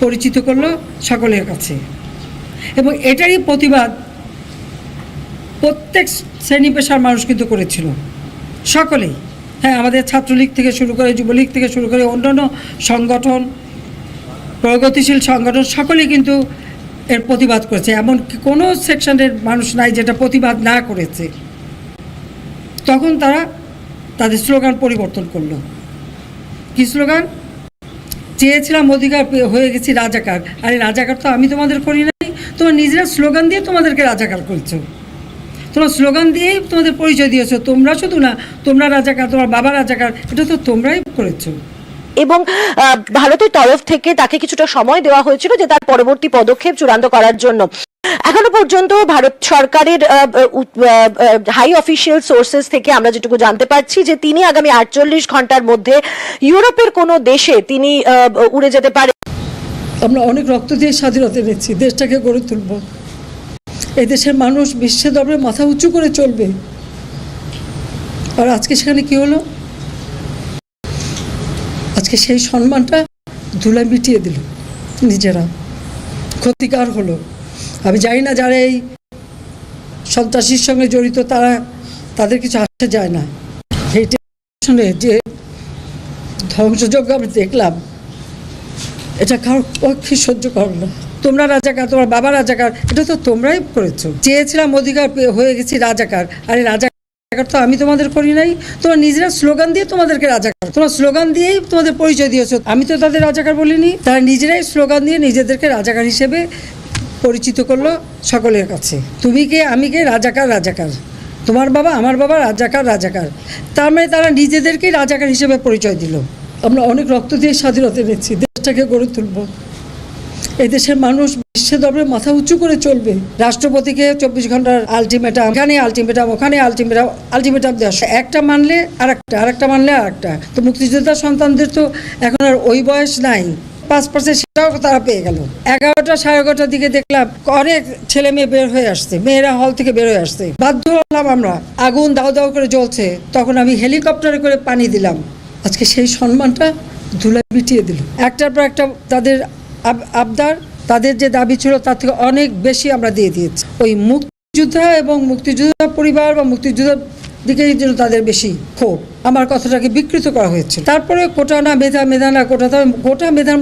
পরিচিত করল সকলের কাছে। এবং এটারই প্রতিবাদ প্রত্যেক শ্রেণি পেশার মানুষ কিন্তু করেছিল। সকলেই। হ্যাঁ আমাদের ছাত্রলীগ থেকে শুরু করে, যুবলীগ থেকে শুরু করে, অন্যান্য সংগঠন, প্রগতিশীল সংগঠন, সকলেই কিন্তু এর প্রতিবাদ করেছে। এমন কোনো সেকশনের মানুষ নাই যেটা প্রতিবাদ না করেছে। তখন তারা তাদের স্লোগান পরিবর্তন করল। কী স্লোগান? চেয়েছিলাম অধিকার হয়ে গেছি রাজাকার। আরে রাজাকার তো আমি তোমাদের করি নাই। তোমার নিজেরা স্লোগান দিয়ে তোমাদেরকে রাজাকার করছ। তোমার স্লোগান দিয়েই তোমাদের পরিচয় দিয়েছ। তোমরা শুধু না, তোমরা রাজাকার, তোমার বাবা রাজাকার, এটা তো তোমরাই করেছ। এবং ভারতের তরফ থেকে তাকে কিছুটা সময় দেওয়া হয়েছিল যে তার পরবর্তী পদক্ষেপ চূড়ান্ত করার জন্য। এখনও পর্যন্ত ভারত সরকারের হাই অফিসিয়াল সোর্সেস থেকে আমরা যেটুকু জানতে পারছি যে তিনি আগামী আটচল্লিশ ঘণ্টার মধ্যে ইউরোপের কোনো দেশে তিনি উড়ে যেতে পারে। আমরা অনেক রক্ত দিয়ে স্বাধীনতা এনেছি, দেশটাকে গড়ে তুলব। এই দেশের মানুষ বিশ্বের দরবারে মাথা উঁচু করে চলবে। আর আজকে সেখানে কি হলো? আজকে সেই সম্মানটা ধুলায় মিটিয়ে দিল নিজেরা। ক্ষতিকার হলো। আমি জানি না যারা এই সন্ত্রাসীর সঙ্গে জড়িত, তারা, তাদের কিছু আসে যায় না। এই টেলিভিশনে যে ধ্বংসযজ্ঞ আমি দেখলাম, এটা কারোর পক্ষে সহ্য করো না। তোমরা রাজাকার, তোমার বাবা রাজাকার, এটা তো তোমরাই করেছ। চেয়েছিলাম অধিকার হয়ে গেছি রাজাকার। আরে রাজাকার তো আমি তোমাদের করি নাই। তোমার নিজেরা স্লোগান দিয়ে তোমাদেরকে রাজাকার। তোমার স্লোগান দিয়েই তোমাদের পরিচয় দিয়েছ। আমি তো তাদের রাজাকার বলিনি। তারা নিজেরাই স্লোগান দিয়ে নিজেদেরকে রাজাকার হিসেবে পরিচিত করল সকলের কাছে। তুমি কে? আমি কে? রাজাকার রাজাকার। তোমার বাবা, আমার বাবা রাজাকার রাজাকার। তার মানে তারা নিজেদেরকেই রাজাকার হিসেবে পরিচয় দিল। আমরা অনেক রক্ত দিয়ে স্বাধীনতা এনেছি। দেশটাকে গড়ে তুলব। এই দেশের মানুষ বিশ্বের দরবারে মাথা উঁচু করে চলবে। রাষ্ট্রপতিকে চব্বিশ ঘণ্টার আলটিমেটাম এখানে আলটিমেটাম ওখানে আলটিমেটাম আলটিমেটাম দেওয়া একটা মানলে আরেকটা আরেকটা মানলে আর একটা তো মুক্তিযোদ্ধা সন্তানদের তো এখন আর ওই বয়স নাই। পাঁচ পার্সেন্ট সেটাও তারা পেয়ে গেল। এগারোটা সাড়ে এগারোটার দিকে দেখলাম অনেক ছেলে মেয়ে বের হয়ে আসছে, মেয়েরা হল থেকে বের হয়ে আসছে। বাধ্য হলাম আমরা, আগুন দাও দাও করে জ্বলছে, তখন আমি হেলিকপ্টারে করে পানি দিলাম। আজকে সেই সম্মানটা ধুলা মিটিয়ে দিল। একটার পর একটা তাদের আবদার, তাদের যে দাবি ছিল তার থেকে অনেক বেশি আমরা দিয়ে দিয়েছি। ওই মুক্তিযোদ্ধা এবং মুক্তিযোদ্ধা পরিবার বা মুক্তিযোদ্ধার দিকেই যেন তাদের বেশি ক্ষোভ। আমার কথাটাকে বিকৃত করা হয়েছে। তারপরে কোটা না মেধা মেধা না কোটা গোটা মেধার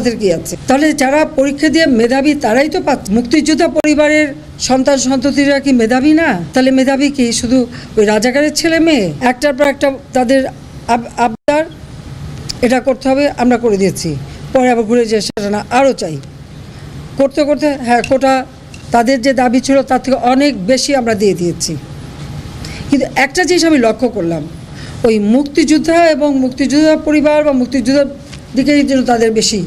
মধ্যে তো তফাতের কি আছে? তাহলে যারা পরীক্ষা দিয়ে মেধাবী, তারাই তো পাচ্ছে মুক্তিযোদ্ধা পরিবারের সন্তান সন্ততিরা কি মেধাবী না? তাহলে মেধাবী কি? শুধু ওই রাজাকারের ছেলে মেয়ে? একটার পর একটা তাদের আব- আবদার, এটা করতে হবে, আমরা করে দিয়েছি। পরে আবার ঘুরে যে সেটা না, আরও চাই। করতে করতে হ্যাঁ কোটা তাদের যে দাবি ছিল, তার থেকে অনেক বেশি আমরা দিয়ে দিয়েছি। কিন্তু একটা জিনিস আমি লক্ষ্য করলাম, ওই মুক্তিযোদ্ধা এবং মুক্তিযোদ্ধা পরিবার বা মুক্তিযোদ্ধার দিকেই যেন তাদের বেশি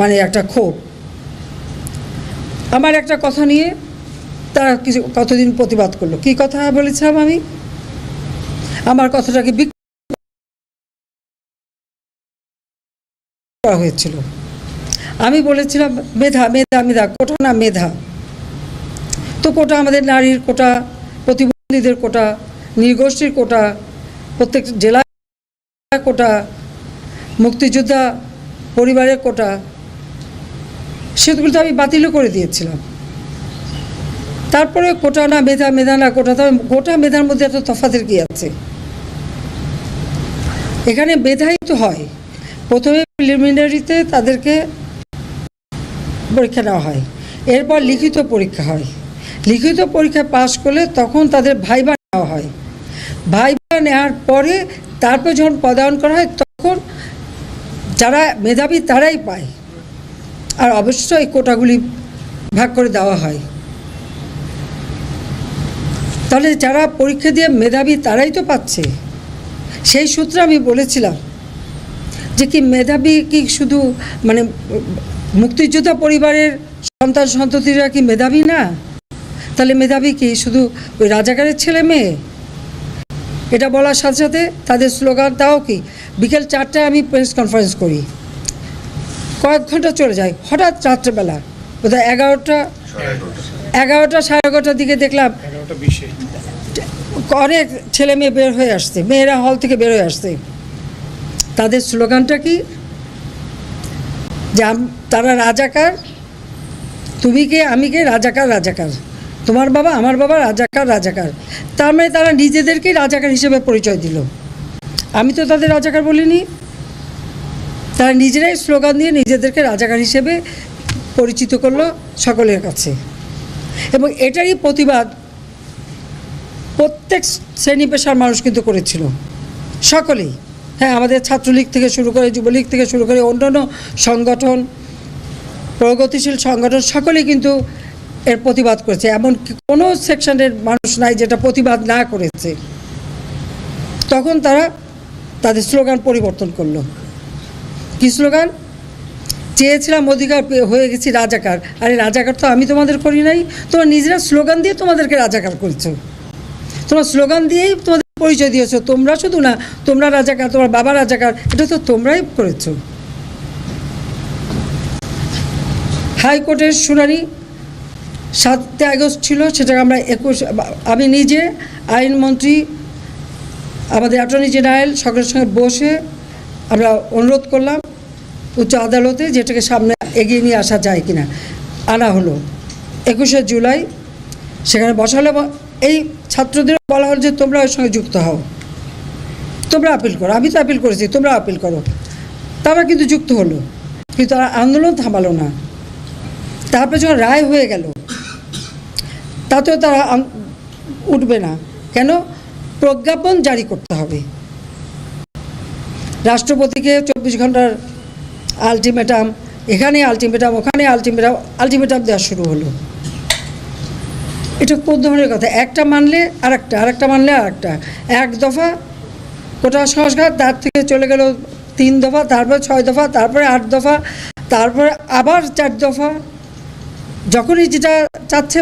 মানে একটা ক্ষোভ। আমার একটা কথা নিয়ে তারা কিছু কতদিন প্রতিবাদ করল। কি কথা বলেছিলাম আমি? আমার কথাটাকে করা হয়েছিল। আমি বলেছিলাম, মেধা মেধা মেধা, কোটা না মেধা? তো কোটা আমাদের নারীর কোটা, প্রতিবন্ধীদের কোটা নৃগোষ্ঠীর কোটা, প্রত্যেক জেলা কোটা, মুক্তিযোদ্ধা পরিবারের কোটা সেগুলো তো আমি বাতিলও করে দিয়েছিলাম। তারপরে কোটা না মেধা মেধা না কোটা তবে গোটা মেধার মধ্যে এত তফাতের কি আছে? এখানে মেধাই তো হয়। প্রথমে প্রিলিমিনারিতে তাদেরকে পরীক্ষা নেওয়া হয়। এরপর লিখিত পরীক্ষা হয়। লিখিত পরীক্ষায় পাশ করলে তখন তাদের ভাইবা নেওয়া হয়। ভাইবা নেওয়ার পরে তারপর যখন পদায়ন করা হয়, তখন যারা মেধাবী তারাই পায়। আর অবশ্যই কোটাগুলি ভাগ করে দেওয়া হয়। তাহলে যারা পরীক্ষা দিয়ে মেধাবী তারাই তো পাচ্ছে। সেই সূত্রে আমি বলেছিলাম যে কি মেধাবী কি শুধু মানে মুক্তিযোদ্ধা পরিবারের সন্তান সন্ততিরা কি মেধাবী না? তাহলে মেধাবী কি শুধু ওই রাজাকারের ছেলে মেয়ে? এটা বলার সাথে সাথে তাদের স্লোগান তাও কি? বিকেল চারটায় আমি প্রেস কনফারেন্স করি। কয়েক ঘণ্টা চলে যায় হঠাৎ রাত্রেবেলা। বোধহয় এগারোটা এগারোটা সাড়ে এগারোটার দিকে দেখলাম অনেক ছেলে মেয়ে বের হয়ে আসছে মেয়েরা হল থেকে বের হয়ে আসছে। তাদের স্লোগানটা কি? যে তারা রাজাকার তুমি কে আমি কে? রাজাকার রাজাকার। তোমার বাবা আমার বাবা রাজাকার রাজাকার। তার মানে তারা নিজেদেরকেই রাজাকার হিসেবে পরিচয় দিল। আমি তো তাদের রাজাকার বলিনি। তারা নিজেরাই স্লোগান দিয়ে নিজেদেরকে রাজাকার হিসেবে পরিচিত করল সকলের কাছে। এবং এটারই প্রতিবাদ প্রত্যেক শ্রেণি পেশার মানুষ কিন্তু করেছিল। সকলেই। হ্যাঁ আমাদের ছাত্রলীগ থেকে শুরু করে, যুবলীগ থেকে শুরু করে, অন্যান্য সংগঠন, প্রগতিশীল সংগঠন, সকলেই কিন্তু এর প্রতিবাদ করেছে। এমন কোনো সেকশনের মানুষ নাই যেটা প্রতিবাদ না করেছে। তখন তারা তাদের স্লোগান পরিবর্তন করল। কি স্লোগান চেয়েছিলাম অধিকার হয়ে গেছি রাজাকার। আরে রাজাকার তো আমি তোমাদের করি নাই। তোমরা নিজেরা স্লোগান দিয়ে তোমাদেরকে রাজাকার করেছ। তোমরা স্লোগান দিয়েই তোমাদের পরিচয় দিয়েছ। তোমরা শুধু না, তোমরা রাজাকার, তোমার বাবা রাজাকার, এটা তো তোমরাই করেছ। হাইকোর্টের শুনানি সাতই আগস্ট ছিল, সেটাকে আমরা একুশ আমি নিজে আইনমন্ত্রী, আমাদের অ্যাটর্নি জেনারেল সকলের সঙ্গে বসে আমরা অনুরোধ করলাম। উচ্চ আদালতে যেটাকে সামনে এগিয়ে নিয়ে আসা যায় কিনা আনা হলো। একুশে জুলাই সেখানে বসালে এই ছাত্রদের বলা হলো যে তোমরা ওর সঙ্গে যুক্ত হও। তোমরা আপিল করো। আমি তো আপিল করেছি, তোমরা আপিল করো। তারা কিন্তু যুক্ত হলো, কিন্তু তারা আন্দোলন থামালো না। তারপরে যখন রায় হয়ে গেল, তাতেও তারা উঠবে না। কেন? প্রজ্ঞাপন জারি করতে হবে। রাষ্ট্রপতিকে চব্বিশ ঘণ্টার আলটিমেটাম এখানে আলটিমেটাম ওখানে আলটিমেটাম আলটিমেটাম দেওয়া শুরু হলো। এটা কোন ধরনের কথা? একটা মানলে আরেকটা আরেকটা মানলে আরেকটা। এক দফা কোটা সংস্কার, তার থেকে চলে গেল তিন দফা, তারপরে ছয় দফা, তারপরে আট দফা, তারপরে আবার চার দফা। যখনই যেটা চাচ্ছে